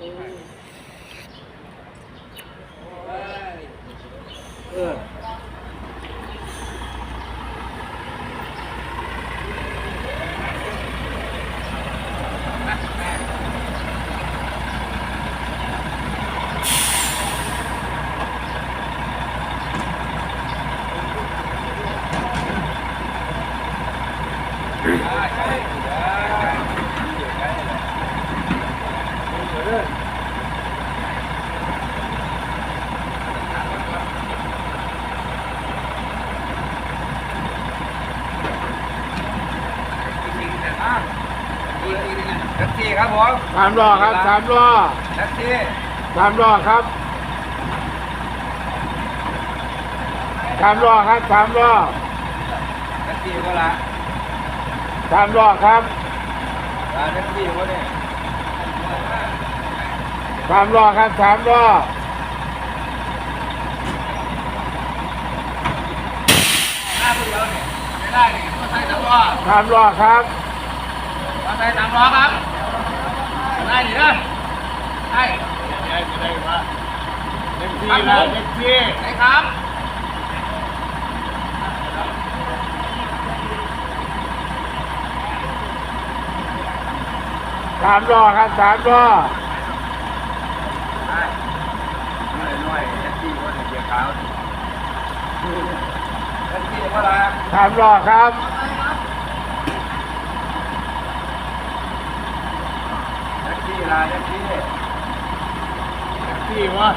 เออ แท็กซี่ครับผม สามล้อครับสามล้อแท็กซี่สามล้อครับสามล้อครับสามล้อแท็กซี่ก็ละสามล้อครับลาแท็กซี่ก็เนี่ยสามล้อครับสามล้อหน้าผู้เดียวเนี่ยไม่ได้เนี่ยมอเตอร์ไซค์สามล้อสามล้อครับมอเตอร์ไซค์สามล้อครับ ได้ดิเด้อได้ได้ได้มาเต็มที่ครับนะผมเต็มที่ได้ครับสามล้อครับสามล้อได้น้อยน้อยแท็ กซี่ก็เนี่ยเกียร์ขาวแท็กซี่ก็ละ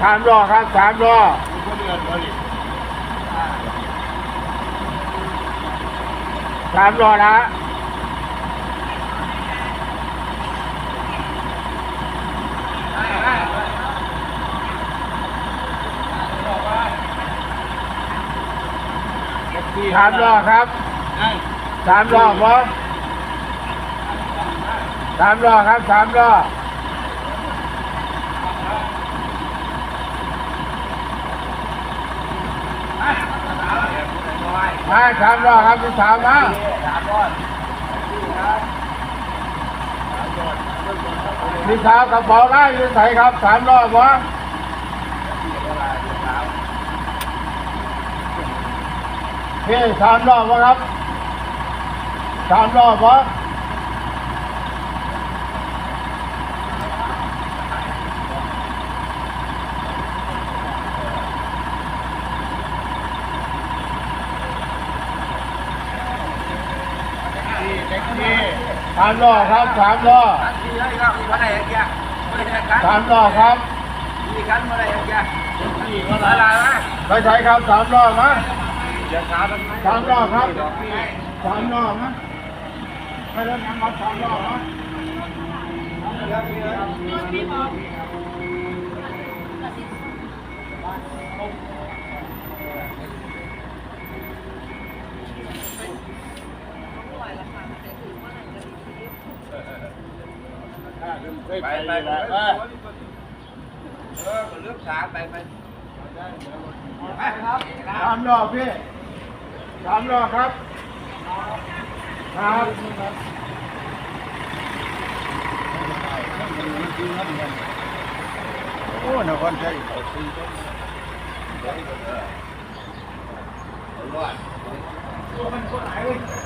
สามล้อครับแท็กซี่ลาแท็กซี่ที่วะสามล้อครับสามล้อสามล้อนะได้ได้สามล้อครับสามล้อพร้อม สามล้อครับสามล้อมาสามล้อครับที่สามมาสามร้อยที่สามกระเป๋าได้ยืนใส่ครับสามล้อพร้อมพี่สามล้อพร้อมครับสามล้อพร้อม สามล้อครับสามล้อทันทีเลยครับมีอะไรอย่างเงี้ยไม่ได้กันสามล้อครับมีกันอะไรอย่างเงี้ยมีอะไรนะไปใช้ครับสามล้อมาอย่าช้ามันสามล้อครับสามล้อมาไปรถน้ำครับสามล้อมา ไปไปไปไปไปไปไปเออเลือกช้าไปไปไปครับสามล้อพี่สามล้อครับ ครับโอ้นครชัยเขาซื้รอดมอไซค์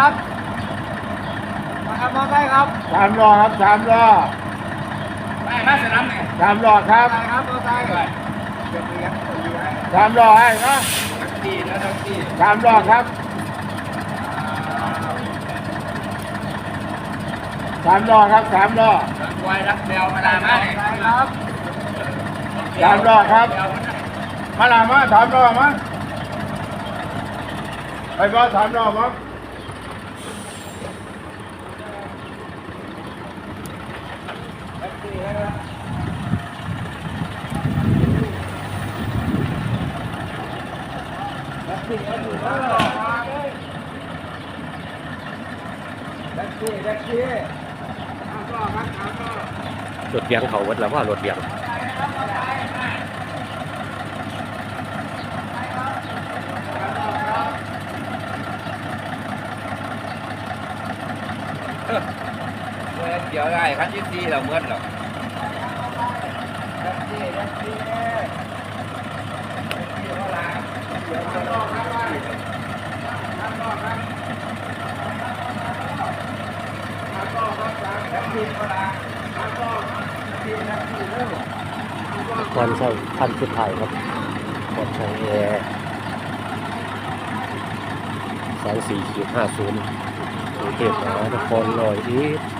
ครับมาครับมอไซค์ครับสามล้อครับสามล้อไปมาสนามเนี่ยสามล้อครับมอไซค์ครับมอไซค์เดี๋ยวเลี้ยงอยู่ให้สามล้อให้นะแท็กซี่นะแท็กซี่สามล้อครับสามล้อครับสามล้อรักไว้รักแมวมาดามามอไซค์ครับสามล้อครับมาลามาสามล้อมาไปบ่สามล้อมา อบค รถเบียงเขาวัดแล้วว่ารถเบียงเดี๋ยวได้คันที่สี่เราเมื่อหรอ ก่อคอนใช่พันสุดท้ายครับคอนใช่แอร์สองสี่ขีดห้าศูนย์กรุงเทพมหานครลอยอีท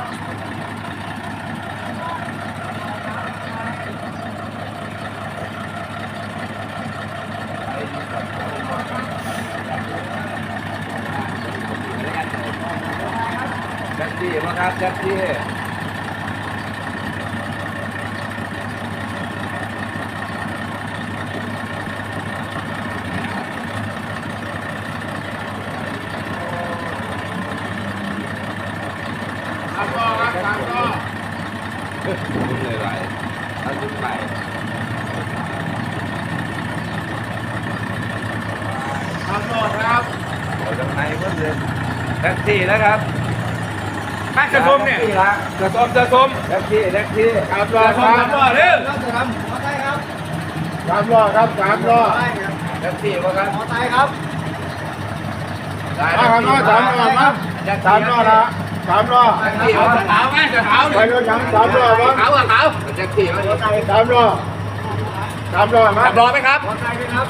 แท็กซี่มา ครับแท็กซี่สามรอครับสามรอบเลยไหวเอาขึ้นไปสามรอครับเอาทางในเพิ่มเลยแท็กซี่นะครับ แม่จะชมเนี่ยแท็กซี่ละจะชมจะชมแท็กซี่แท็กซี่สามรอบครับสามรอบเร็วรถจะทำมอไซค์ครับสามรอบครับสามรอบมอไซค์ครับแท็กซี่มาครับมอไซค์ครับได้มาครับมาสามรอบครับสามรอบละสามรอบแท็กซี่มาขาวไหมจะขาวไปรถยังสามรอบครับขาวอะขาวแท็กซี่มาสามรอบสามรอบครับสามล้อไหมครับมอไซค์ไหมครับ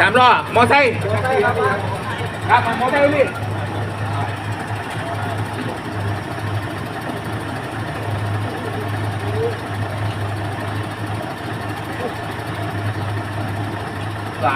สามล้อมอไซค์มอไซค์ครับครับมอไซค์นี่ ห